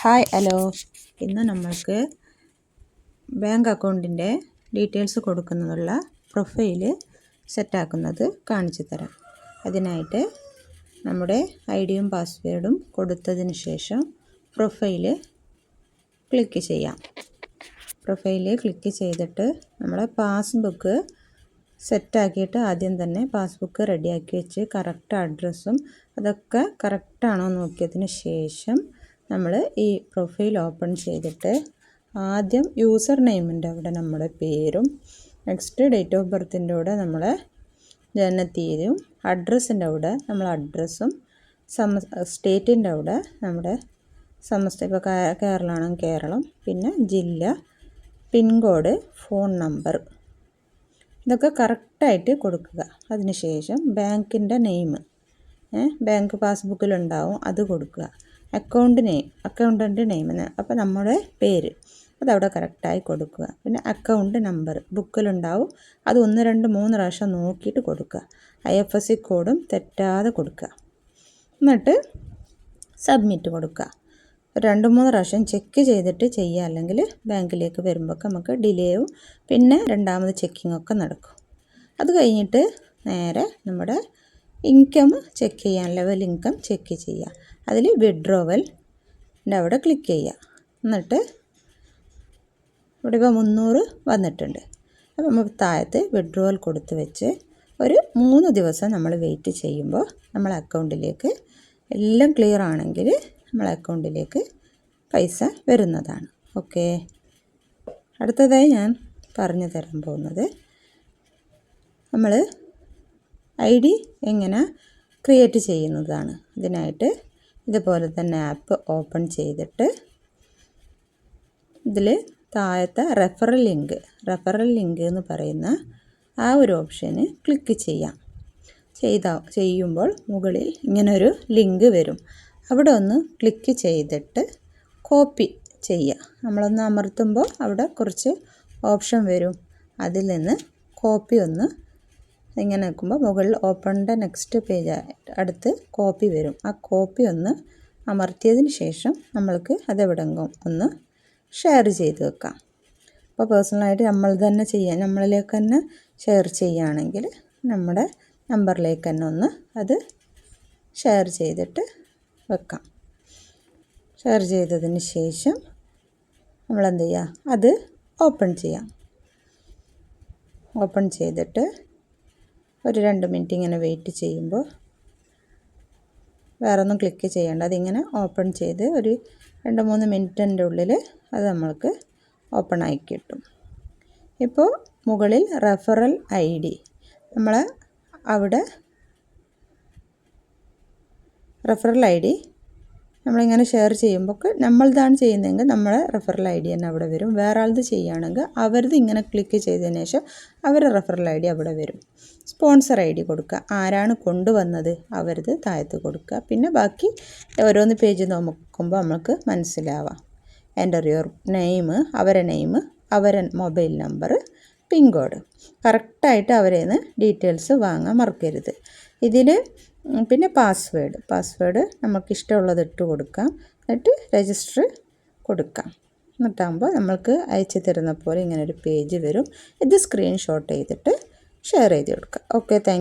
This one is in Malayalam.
Hi hello. ഇന്ന് നമ്മൾക്ക് ബാങ്ക് അക്കൗണ്ടിന്റെ ഡീറ്റെയിൽസ് കൊടുക്കുന്നതിനുള്ള പ്രൊഫൈൽ സെറ്റാക്കുന്നത് കാണിച്ചു തരാം. അതിനായിട്ട് നമ്മുടെ ഐ ഡിയും പാസ്വേഡും കൊടുത്തതിന് ശേഷം പ്രൊഫൈൽ ക്ലിക്ക് ചെയ്യാം. പ്രൊഫൈൽ ക്ലിക്ക് ചെയ്തിട്ട് നമ്മുടെ പാസ്ബുക്ക് സെറ്റാക്കിയിട്ട് ആദ്യം തന്നെ പാസ്ബുക്ക് റെഡിയാക്കി വെച്ച് കറക്റ്റ് അഡ്രസ്സും അതൊക്കെ കറക്റ്റാണോ നോക്കിയതിന് ശേഷം നമ്മൾ ഈ പ്രൊഫൈൽ ഓപ്പൺ ചെയ്തിട്ട് ആദ്യം യൂസർ നെയിമിന്റെ അവിടെ നമ്മുടെ പേരും നെക്സ്റ്റ് ഡേറ്റ് ഓഫ് ബർത്തിന്റെ കൂടെ നമ്മളെ ജനനത്തീയതിയും അഡ്രസ്സിന്റെ അവിടെ നമ്മൾ അഡ്രസ്സും സമ സ്റ്റേറ്റിന്റെ അവിടെ നമ്മുടെ സമസ്ത ഇപ്പോൾ കേരളമാണെങ്കിൽ കേരളം പിന്നെ ജില്ല പിൻകോഡ് ഫോൺ നമ്പർ ഇതൊക്കെ കറക്റ്റായിട്ട് കൊടുക്കുക. അതിനുശേഷം ബാങ്കിന്റെ നെയിം ബാങ്ക് പാസ്ബുക്കിലുണ്ടാവും അത് കൊടുക്കുക. അക്കൗണ്ട് നെയിം അക്കൗണ്ടന്റ് നെയിം അപ്പോൾ നമ്മുടെ പേര് അതവിടെ കറക്റ്റായി കൊടുക്കുക. പിന്നെ അക്കൗണ്ട് നമ്പർ ബുക്കിലുണ്ടാവും അത് ഒന്ന് രണ്ട് മൂന്ന് പ്രാവശ്യം നോക്കിയിട്ട് കൊടുക്കുക. ഐ എഫ് എസ് സി കോഡും തെറ്റാതെ കൊടുക്കുക. എന്നിട്ട് സബ്മിറ്റ് കൊടുക്കുക. രണ്ട് മൂന്ന് പ്രാവശ്യം ചെക്ക് ചെയ്തിട്ട് ചെയ്യുക. അല്ലെങ്കിൽ ബാങ്കിലേക്ക് വരുമ്പോൾ നമുക്ക് ഡിലേയും പിന്നെ രണ്ടാമത് ചെക്കിങ്ങൊക്കെ നടക്കും. അത് കഴിഞ്ഞിട്ട് നേരെ നമ്മുടെ ഇൻകം ചെക്ക് ചെയ്യാൻ ലെവൽ ഇൻകം ചെക്ക് ചെയ്യുക. അതിൽ വിഡ്രോവലിന്റെ അവിടെ ക്ലിക്ക് ചെയ്യുക. എന്നിട്ട് ഇവിടെ ഇപ്പോൾ മുന്നൂറ് വന്നിട്ടുണ്ട്. അപ്പോൾ നമ്മൾ താഴത്ത് വിഡ്രോവൽ കൊടുത്ത് വെച്ച് ഒരു മൂന്ന് ദിവസം നമ്മൾ വെയിറ്റ് ചെയ്യുമ്പോൾ നമ്മളെ അക്കൗണ്ടിലേക്ക് എല്ലാം ക്ലിയർ ആണെങ്കിൽ നമ്മളെ അക്കൗണ്ടിലേക്ക് പൈസ വരുന്നതാണ്. ഓക്കെ അടുത്തതായി ഞാൻ പറഞ്ഞു തരാൻ പോകുന്നത് നമ്മൾ ഐ ഡി എങ്ങനെ ക്രിയേറ്റ് ചെയ്യുന്നതാണ്. ഇതിനായിട്ട് ഇതുപോലെ തന്നെ ആപ്പ് ഓപ്പൺ ചെയ്തിട്ട് ഇതിൽ താഴത്തെ റെഫറൽ ലിങ്ക് റെഫറൽ ലിങ്ക് എന്ന് പറയുന്ന ആ ഒരു ഓപ്ഷന് ക്ലിക്ക് ചെയ്യാം. ചെയ്ത ചെയ്യുമ്പോൾ മുകളിൽ ഇങ്ങനൊരു ലിങ്ക് വരും. അവിടെ ഒന്ന് ക്ലിക്ക് ചെയ്തിട്ട് കോപ്പി ചെയ്യുക നമ്മളൊന്ന് അമർത്തുമ്പോൾ അവിടെ കുറച്ച് ഓപ്ഷൻ വരും. അതിൽ നിന്ന് കോപ്പി ഒന്ന് ഇങ്ങനെ നിൽക്കുമ്പോൾ മുകളിൽ ഓപ്പണിന്റെ നെക്സ്റ്റ് പേജ് അടുത്ത് കോപ്പി വരും. ആ കോപ്പി ഒന്ന് അമർത്തിയതിന് ശേഷം നമ്മൾക്ക് അതെവിടെങ്കും ഒന്ന് ഷെയർ ചെയ്ത് വെക്കാം. അപ്പോൾ പേഴ്സണലായിട്ട് നമ്മൾ തന്നെ ചെയ്യാൻ നമ്മളിലേക്ക് തന്നെ ഷെയർ ചെയ്യുകയാണെങ്കിൽ നമ്മുടെ നമ്പറിലേക്ക് തന്നെ ഒന്ന് അത് ഷെയർ ചെയ്തിട്ട് വെക്കാം. ഷെയർ ചെയ്തതിന് ശേഷം നമ്മളെന്ത് ചെയ്യുക അത് ഓപ്പൺ ചെയ്യാം. ഓപ്പൺ ചെയ്തിട്ട് ഒരു രണ്ട് മിനിറ്റ് ഇങ്ങനെ വെയിറ്റ് ചെയ്യുമ്പോൾ വേറെ ഒന്നും ക്ലിക്ക് ചെയ്യേണ്ട. അതിങ്ങനെ ഓപ്പൺ ചെയ്ത് ഒരു രണ്ട് മൂന്ന് മിനിറ്റിന്റെ ഉള്ളിൽ അത് നമ്മൾക്ക് ഓപ്പൺ ആയി കിട്ടും. ഇപ്പോൾ മുകളിൽ റെഫറൽ ഐ ഡി. നമ്മൾ അവിടെ റെഫറൽ ഐ ഡി നമ്മളിങ്ങനെ ഷെയർ ചെയ്യുമ്പോൾ നമ്മളതാണ് ചെയ്യുന്നതെങ്കിൽ നമ്മളെ റെഫറൽ ഐ ഡി തന്നെ അവിടെ വരും. വേറെ ആളത് ചെയ്യുകയാണെങ്കിൽ അവരത് ഇങ്ങനെ ക്ലിക്ക് ചെയ്തതിന് ശേഷം അവരുടെ റെഫറൽ ഐ ഡി അവിടെ വരും. സ്പോൺസർ ഐ ഡി കൊടുക്കുക. ആരാണ് കൊണ്ടുവന്നത് അവരത് താഴത്ത് കൊടുക്കുക. പിന്നെ ബാക്കി ഓരോന്ന് പേജ് നോക്കുമ്പോൾ നമുക്ക് മനസ്സിലാവാം. എന്റർ യുവർ നെയിം അവരെ നെയിം അവരെ മൊബൈൽ നമ്പർ പിൻ കോഡ് കറക്റ്റായിട്ട് അവരെ നിന്ന് ഡീറ്റെയിൽസ് വാങ്ങാൻ മറക്കരുത്. ഇതിൽ പിന്നെ പാസ്വേഡ് പാസ്വേഡ് നമുക്കിഷ്ടമുള്ളത് ഇട്ട് കൊടുക്കാം. എന്നിട്ട് രജിസ്റ്റർ കൊടുക്കാം. എന്നിട്ടാകുമ്പോൾ നമ്മൾക്ക് അയച്ചു തരുന്ന പോലെ ഇങ്ങനൊരു പേജ് വരും. ഇത് സ്ക്രീൻഷോട്ട് ചെയ്തിട്ട് ഷെയർ ചെയ്ത് കൊടുക്കാം. Okay thank